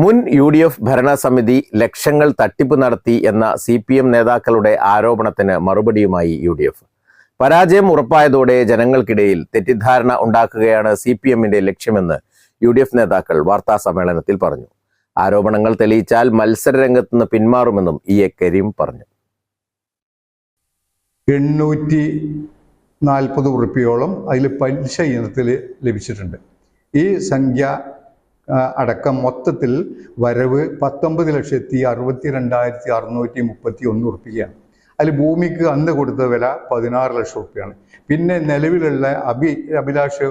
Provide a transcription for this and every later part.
മുൻ U D F ഭരണസമിതി ലക്ഷങ്ങൾ തട്ടിപ്പ് നടത്തി എന്ന സി പി എം നേതാക്കളുടെ ആരോപണത്തിന് മറുപടിയുമായി യു ഡി എഫ്. പരാജയം ഉറപ്പായതോടെ ജനങ്ങൾക്കിടയിൽ തെറ്റിദ്ധാരണ ഉണ്ടാക്കുകയാണ് സി പി എമ്മിന്റെ ലക്ഷ്യമെന്ന് യു ഡി എഫ് നേതാക്കൾ വാർത്താ സമ്മേളനത്തിൽ പറഞ്ഞു. ആരോപണങ്ങൾ തെളിയിച്ചാൽ മത്സരരംഗത്ത് നിന്ന് പിന്മാറുമെന്നും ഇ എ കരീം പറഞ്ഞു. എണ്ണൂറ്റി നാൽപ്പത് ഉറുപ്പിയോളം അതിൽ പലിശ ഇനത്തിൽ ലഭിച്ചിട്ടുണ്ട്. ഈ സംഖ്യ അടക്കം മൊത്തത്തിൽ വരവ് പത്തൊമ്പത് ലക്ഷത്തി അറുപത്തി രണ്ടായിരത്തി അറുന്നൂറ്റി മുപ്പത്തി ഒന്ന് ഉറുപ്പികയാണ്. അതിൽ ഭൂമിക്ക് അന്ന് കൊടുത്ത വില പതിനാറ് ലക്ഷം ഉറുപ്പിയാണ് പിന്നെ നിലവിലുള്ള അഭി അഭിലാഷ്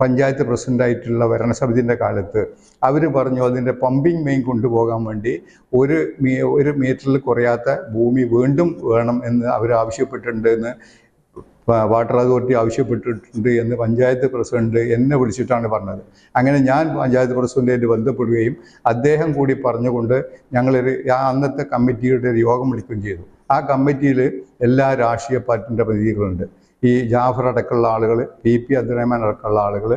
പഞ്ചായത്ത് പ്രസിഡന്റായിട്ടുള്ള ഭരണസമിതിന്റെ കാലത്ത് അവർ പറഞ്ഞു അതിന്റെ പമ്പിങ് മെയിൻ കൊണ്ടുപോകാൻ വേണ്ടി ഒരു മീ ഒരു മീറ്ററിൽ കുറയാത്ത ഭൂമി വീണ്ടും വേണം എന്ന് അവർ ആവശ്യപ്പെട്ടിട്ടുണ്ട് എന്ന് വാട്ടർ അതോറിറ്റി ആവശ്യപ്പെട്ടിട്ടുണ്ട് എന്ന് പഞ്ചായത്ത് പ്രസിഡന്റ് എന്നെ വിളിച്ചിട്ടാണ് പറഞ്ഞത്. അങ്ങനെ ഞാൻ പഞ്ചായത്ത് പ്രസിഡന്റായിട്ട് ബന്ധപ്പെടുകയും അദ്ദേഹം കൂടി പറഞ്ഞുകൊണ്ട് ഞങ്ങളൊരു ആ അന്നത്തെ കമ്മിറ്റിയുടെ ഒരു യോഗം വിളിക്കുകയും ചെയ്തു. ആ കമ്മിറ്റിയിൽ എല്ലാ രാഷ്ട്രീയ പാർട്ടിന്റെ പ്രതിനിധികളുണ്ട്. ഈ ജാഫർ അടക്കമുള്ള ആളുകൾ പി പി അബ്ദുറഹ്മാൻ അടക്കമുള്ള ആളുകൾ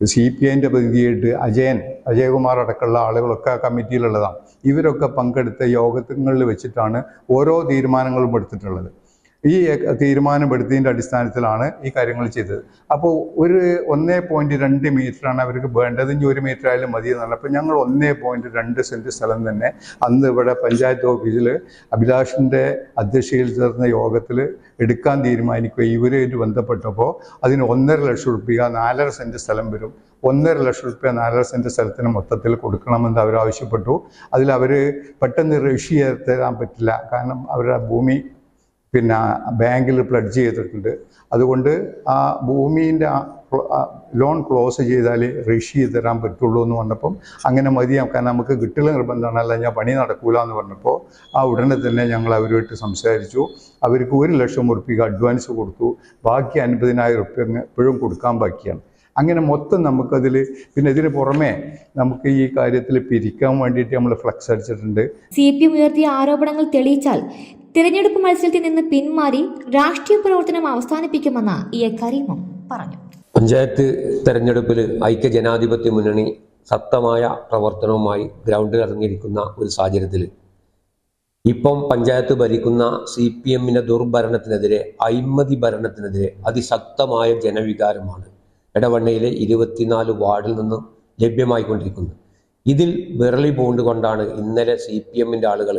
സി പി ഐന്റെ പ്രതിനിധിയായിട്ട് അജയൻ അജയകുമാർ അടക്കമുള്ള ആളുകളൊക്കെ കമ്മിറ്റിയിലുള്ളതാണ്. ഇവരൊക്കെ പങ്കെടുത്ത യോഗങ്ങളിൽ വെച്ചിട്ടാണ് ഓരോ തീരുമാനങ്ങളും എടുത്തിട്ടുള്ളത്. ഈ തീരുമാനമെടുത്തതിന്റെ അടിസ്ഥാനത്തിലാണ് ഈ കാര്യങ്ങൾ ചെയ്തത്. അപ്പോൾ ഒരു ഒന്നേ പോയിന്റ് രണ്ട് മീറ്ററാണ് അവർക്ക് വേണ്ടത്. ഇനി ഒരു മീറ്റർ ആയാലും മതി എന്നല്ല. അപ്പോൾ ഞങ്ങൾ ഒന്നേ പോയിന്റ് രണ്ട് സെന്റ് സ്ഥലം തന്നെ അന്ന് ഇവിടെ പഞ്ചായത്ത് ഓഫീസിൽ അഭിലാഷിന്റെ അധ്യക്ഷയിൽ ചേർന്ന യോഗത്തിൽ എടുക്കാൻ തീരുമാനിക്കുകയും ഇവരുമായിട്ട് ബന്ധപ്പെട്ടപ്പോൾ അതിന് ഒന്നര ലക്ഷം റുപ്യ നാലര സെന്റ് സ്ഥലം വരും. ഒന്നര ലക്ഷം റുപ്യ നാലര സെന്റ് സ്ഥലത്തിന് മൊത്തത്തിൽ കൊടുക്കണമെന്ന് അവർ ആവശ്യപ്പെട്ടു അതിൽ അവർ പെട്ടെന്ന് റഷ്യ തരാൻ പറ്റില്ല. കാരണം അവരുടെ ഭൂമി പിന്നെ ബാങ്കിൽ പ്ലഡ്ജ് ചെയ്തിട്ടുണ്ട്. അതുകൊണ്ട് ആ ഭൂമിന്റെ ലോൺ ക്ലോസ് റഷ്യ ചെയ്ത് തരാൻ പറ്റുള്ളൂ എന്ന് പറഞ്ഞപ്പം അങ്ങനെ മതിയാക്കാൻ നമുക്ക് കിട്ടില്ല നിർബന്ധമാണ്. അല്ല ഞാൻ പണി നടക്കൂല എന്ന് പറഞ്ഞപ്പോൾ ആ ഉടനെ തന്നെ ഞങ്ങൾ അവരുമായിട്ട് സംസാരിച്ചു. അവർക്ക് ഒരു ലക്ഷം ഉറുപ്പിക അഡ്വാൻസ് കൊടുത്തു. ബാക്കി അൻപതിനായിരം ഉറുപ്പ്യ എപ്പോഴും കൊടുക്കാൻ ബാക്കിയാണ്. അങ്ങനെ മൊത്തം നമുക്കതിൽ പിന്നെ ഇതിന് പുറമെ നമുക്ക് ഈ കാര്യത്തിൽ പിരിക്കാൻ വേണ്ടിയിട്ട് നമ്മൾ ഫ്ലക്സ് അടിച്ചിട്ടുണ്ട്. സി പി ഉയർത്തിയ ആരോപണങ്ങൾ തെളിയിച്ചാൽ തിരഞ്ഞെടുപ്പ് മത്സരത്തിൽ നിന്ന് പിന്മാറി രാഷ്ട്രീയ പ്രവർത്തനം അവസാനിപ്പിക്കുമെന്ന് ഇ എ കരീമും പറഞ്ഞു. പഞ്ചായത്ത് തെരഞ്ഞെടുപ്പിൽ ഐക്യ ജനാധിപത്യ മുന്നണി ശക്തമായ പ്രവർത്തനവുമായി ഗ്രൗണ്ടിൽ ഇറങ്ങിയിരിക്കുന്ന ഒരു സാഹചര്യത്തിൽ ഇപ്പം പഞ്ചായത്ത് ഭരിക്കുന്ന സി പി എമ്മിന്റെ ദുർഭരണത്തിനെതിരെ അഴിമതി ഭരണത്തിനെതിരെ അതിശക്തമായ ജനവികാരമാണ് ഇടവണ്ണയിലെ ഇരുപത്തിനാല് വാർഡിൽ നിന്നും ലഭ്യമായിക്കൊണ്ടിരിക്കുന്നത്. ഇതിൽ വിരളി പൂണ്ടുകൊണ്ടാണ് ഇന്നലെ സി പി എമ്മിന്റെ ആളുകൾ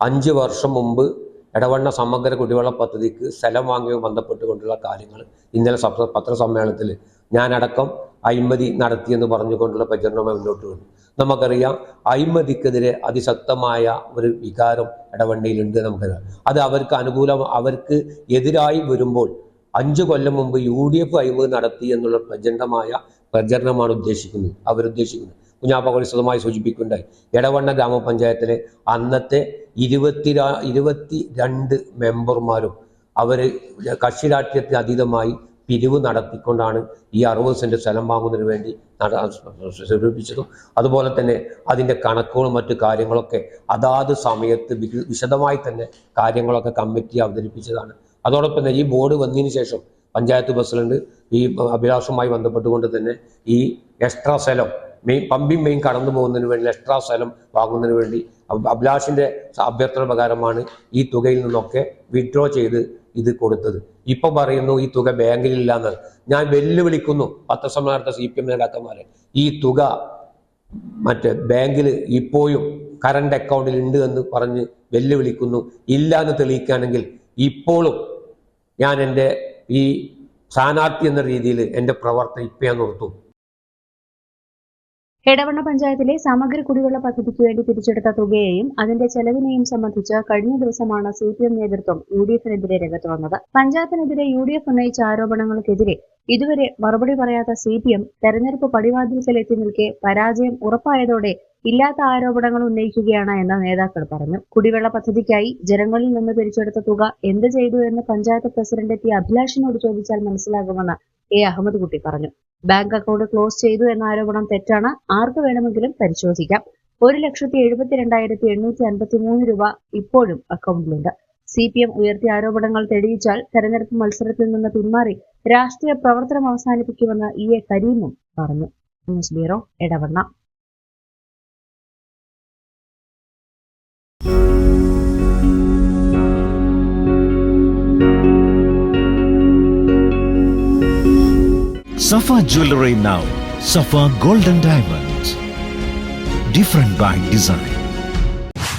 അഞ്ച് വർഷം മുമ്പ് ഇടവണ്ണ സമഗ്ര കുടിവെള്ള പദ്ധതിക്ക് സ്ഥലം വാങ്ങിയോ ബന്ധപ്പെട്ടുകൊണ്ടുള്ള കാര്യങ്ങൾ ഇന്നലെ പത്രസമ്മേളനത്തിൽ ഞാനടക്കം അഴിമതി നടത്തിയെന്ന് പറഞ്ഞുകൊണ്ടുള്ള പ്രചരണമായി മുന്നോട്ട് വന്നു. നമുക്കറിയാം അഴിമതിക്കെതിരെ അതിശക്തമായ ഒരു വികാരം ഇടവണ്ണയിലുണ്ട് നമുക്കറിയാം. അത് അവർക്ക് അനുകൂലം അവർക്ക് എതിരായി വരുമ്പോൾ അഞ്ചു കൊല്ലം മുമ്പ് യു ഡി എഫ് അഴിമതി നടത്തി എന്നുള്ള പ്രചണ്ഡമായ പ്രചരണമാണ് ഉദ്ദേശിക്കുന്നത് അവരുദ്ദേശിക്കുന്നത്. കുഞ്ഞാപ്പ വിശദമായി സൂചിപ്പിക്കുകയുണ്ടായി എടവണ്ണ ഗ്രാമപഞ്ചായത്തിലെ അന്നത്തെ ഇരുപത്തി ഇരുപത്തി രണ്ട് മെമ്പർമാരും അവർ കക്ഷി രാഷ്ട്രീയത്തിന് അതീതമായി പിരിവ് നടത്തിക്കൊണ്ടാണ് ഈ അറുപത് സെന്റ് സ്ഥലം വാങ്ങുന്നതിന് വേണ്ടി സ്വരൂപിച്ചതും. അതുപോലെ തന്നെ അതിന്റെ കണക്കുകളും മറ്റു കാര്യങ്ങളൊക്കെ അതാത് സമയത്ത് വിശദമായി തന്നെ കാര്യങ്ങളൊക്കെ കമ്മിറ്റി അവതരിപ്പിച്ചതാണ്. അതോടൊപ്പം തന്നെ ഈ ബോർഡ് വന്നതിന് ശേഷം പഞ്ചായത്ത് പ്രസിഡന്റ് ഈ അഭിലാഷവുമായി ബന്ധപ്പെട്ടുകൊണ്ട് തന്നെ ഈ എക്സ്ട്രാ സ്ഥലം മെയിൻ പമ്പിങ് മെയിൻ കടന്നു പോകുന്നതിന് വേണ്ടി എക്സ്ട്രാ സ്ഥലം വാങ്ങുന്നതിന് വേണ്ടി അഭിലാഷിന്റെ അഭ്യർത്ഥന പ്രകാരമാണ് ഈ തുകയിൽ നിന്നൊക്കെ വിഡ്രോ ചെയ്ത് ഇത് കൊടുത്തത്. ഇപ്പൊ പറയുന്നു ഈ തുക ബാങ്കിലില്ല എന്ന് ഞാൻ വെല്ലുവിളിക്കുന്നു പത്രസമ്മേളനത്തെ സി പി എം നേതാക്കന്മാരെ. ഈ തുക മറ്റേ ബാങ്കിൽ ഇപ്പോഴും കറണ്ട് അക്കൗണ്ടിൽ ഉണ്ട് എന്ന് പറഞ്ഞ് വെല്ലുവിളിക്കുന്നു. ഇല്ല എന്ന് തെളിയിക്കുകയാണെങ്കിൽ ഇപ്പോഴും ഞാൻ എന്റെ ഈ സ്ഥാനാർത്ഥി എന്ന രീതിയിൽ എന്റെ പ്രവർത്തനം ഇപ്പം ഞാൻ നിർത്തും. എടവണ്ണ പഞ്ചായത്തിലെ സമഗ്ര കുടിവെള്ള പദ്ധതിക്ക് വേണ്ടി പിരിച്ചെടുത്ത തുകയെയും അതിന്റെ ചെലവിനെയും സംബന്ധിച്ച് കഴിഞ്ഞ ദിവസമാണ് സി പി എം നേതൃത്വം യു ഡി എഫിനെതിരെ രംഗത്ത് വന്നത്. പഞ്ചായത്തിനെതിരെ യു ഡി എഫ് ഉന്നയിച്ച ആരോപണങ്ങൾക്കെതിരെ ഇതുവരെ മറുപടി പറയാത്ത സി പി എം തെരഞ്ഞെടുപ്പ് പടിവാതിൽക്കൽ എത്തി നിൽക്കെ പരാജയം ഉറപ്പായതോടെ ഇല്ലാത്ത ആരോപണങ്ങൾ ഉന്നയിക്കുകയാണ് എന്ന് നേതാക്കൾ പറഞ്ഞു. കുടിവെള്ള പദ്ധതിക്കായി ജനങ്ങളിൽ നിന്ന് പിരിച്ചെടുത്ത തുക എന്ത് ചെയ്തു എന്ന് പഞ്ചായത്ത് പ്രസിഡന്റ് ടി അഭിലാഷിനോട് ചോദിച്ചാൽ മനസ്സിലാകുമെന്ന് എ അഹമ്മദ് കുട്ടി പറഞ്ഞു. ബാങ്ക് അക്കൗണ്ട് ക്ലോസ് ചെയ്തു എന്ന ആരോപണം തെറ്റാണ്. ആർക്ക് വേണമെങ്കിലും പരിശോധിക്കാം. ഒരു ലക്ഷത്തി എഴുപത്തിരണ്ടായിരത്തി എണ്ണൂറ്റി അൻപത്തി മൂന്ന് രൂപ ഇപ്പോഴും അക്കൗണ്ടിലുണ്ട്. സി പി എം ഉയർത്തിയ ആരോപണങ്ങൾ തെളിയിച്ചാൽ തെരഞ്ഞെടുപ്പ് മത്സരത്തിൽ നിന്ന് പിന്മാറി രാഷ്ട്രീയ പ്രവർത്തനം അവസാനിപ്പിക്കുമെന്ന് ഇ എ കരീമും പറഞ്ഞു. News bureau Edavanna. Safa jewellery now Safa golden Diamonds. Different by design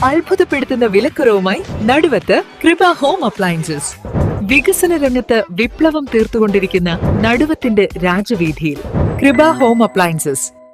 അത്ഭുതപ്പെടുത്തുന്ന വിലക്കുറവുമായി നടുവത്ത് കൃപ ഹോം അപ്ലയൻസസ്. വികസന രംഗത്ത് വിപ്ലവം തീർത്തുകൊണ്ടിരിക്കുന്ന നടുവത്തിന്റെ രാജവീതിയിൽ കൃപ ഹോം അപ്ലയൻസസ്.